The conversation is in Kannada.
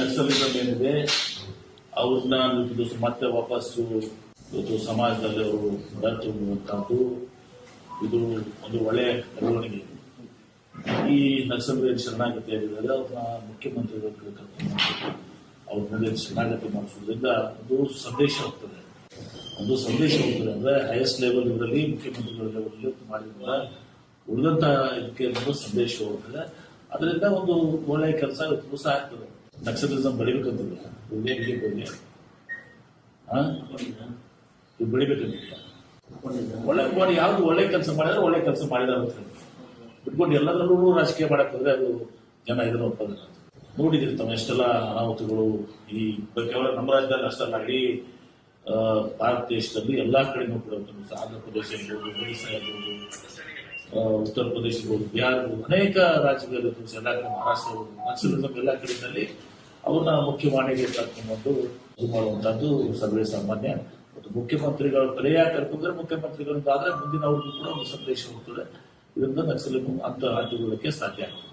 ನಕ್ಸಲಿಸಮ್ ಏನಿದೆ ಅವ್ರನ್ನ ಮತ್ತೆ ವಾಪಸ್ಸು ಇವತ್ತು ಸಮಾಜದಲ್ಲಿ ಅವರು ಹೊರ ಇದು ಒಂದು ಒಳ್ಳೆಯ ಬೆಳವಣಿಗೆ. ಈ ನಕ್ಸಲರಿಗೆ ಶರಣಾಗತಿ ಆಗಿದ್ದಾರೆ, ಅವ್ರನ್ನ ಮುಖ್ಯಮಂತ್ರಿಗಳು ಅವ್ರ ಮೇಲೆ ಶರಣಾಗತಿ ಮಾಡಿಸೋದ್ರಿಂದ ಒಂದು ಸಂದೇಶ ಹೋಗ್ತದೆ. ಒಂದು ಸಂದೇಶ ಹೋಗ್ತದೆ ಅಂದ್ರೆ ಹೈಯೆಸ್ಟ್ ಲೆವೆಲ್ ಇದರಲ್ಲಿ ಮುಖ್ಯಮಂತ್ರಿಗಳ ಲೆವೆಲ್ ಮಾಡಿದ ಉಳಿದಂತ ಇದಕ್ಕೆ ಸಂದೇಶ ಹೋಗ್ತದೆ. ಅದರಿಂದ ಒಂದು ಒಳ್ಳೆಯ ಕೆಲಸ ಇವತ್ತು ಆಗ್ತದೆ. ನಕ್ಸಲಿಸಮ್ ಬೆಳಿಬೇಕಂತಿಲ್ಲ ಒಳ್ಳೆಯ ಬಗ್ಗೆ ಹಾ ಇದು ಬೆಳಿಬೇಕಂತಿಲ್ಲ ಒಳ್ಳೆ ಮಾಡಿ ಯಾವ್ದು ಒಳ್ಳೆ ಕೆಲಸ ಮಾಡಿದ್ರೆ ಒಳ್ಳೆ ಕೆಲಸ ಮಾಡಿದ ಬಿಟ್ಕೊಂಡು ಎಲ್ಲರಲ್ಲೂ ರಾಜಕೀಯ ಮಾಡಕ್ ಹೋದ್ರೆ ಅದು ಜನ ಇದನ್ನ ಒಪ್ಪೋದಿಲ್ಲ ನೋಡಿದಿರಿ ತಮ್ಮ ಎಷ್ಟೆಲ್ಲ ಅನಾಹುತಗಳು ಈ ಕೇವಲ ನಮ್ಮ ರಾಜ್ಯದಲ್ಲಿ ಅಷ್ಟಲ್ಲ ಇಡೀ ಭಾರತ ದೇಶದಲ್ಲಿ ಎಲ್ಲಾ ಕೂಡ ಒಂದು ಆಂಧ್ರ ಪ್ರದೇಶ ಇರ್ಬೋದು ಒಡಿಶಾ ಇರ್ಬೋದು ಉತ್ತರ ಪ್ರದೇಶ ಇರ್ಬೋದು ಬಿಹಾರ ಅನೇಕ ರಾಜ್ಯಗಳಲ್ಲಿ ಎಲ್ಲ ಕಡೆ ಮಹಾರಾಷ್ಟ್ರ ಎಲ್ಲ ಕಡೆಯಲ್ಲಿ ಅವ್ರನ್ನ ಮುಖ್ಯವಾಣಿಗೆ ಕರ್ಕೊಂಡ್ಬಂದು ಇದು ಮಾಡುವಂತದ್ದು ಸರ್ವೇ ಸಾಮಾನ್ಯ. ಮತ್ತು ಮುಖ್ಯಮಂತ್ರಿಗಳ ಪ್ರೇಯ ಕರ್ಕೊಂಡ್ರೆ ಮುಖ್ಯಮಂತ್ರಿಗಳಿಂದಾದ್ರೆ ಮುಂದಿನ ಅವ್ರಿಗೂ ಕೂಡ ಒಂದು ಸಂದೇಶ ಹೋಗ್ತದೆ. ಇದರಿಂದ ನಕ್ಸಲಿಸಮ್ ಅಂತ ರಾಜ್ಯಗಳಿಗೆ ಸಾಧ್ಯ ಆಗ್ತದೆ.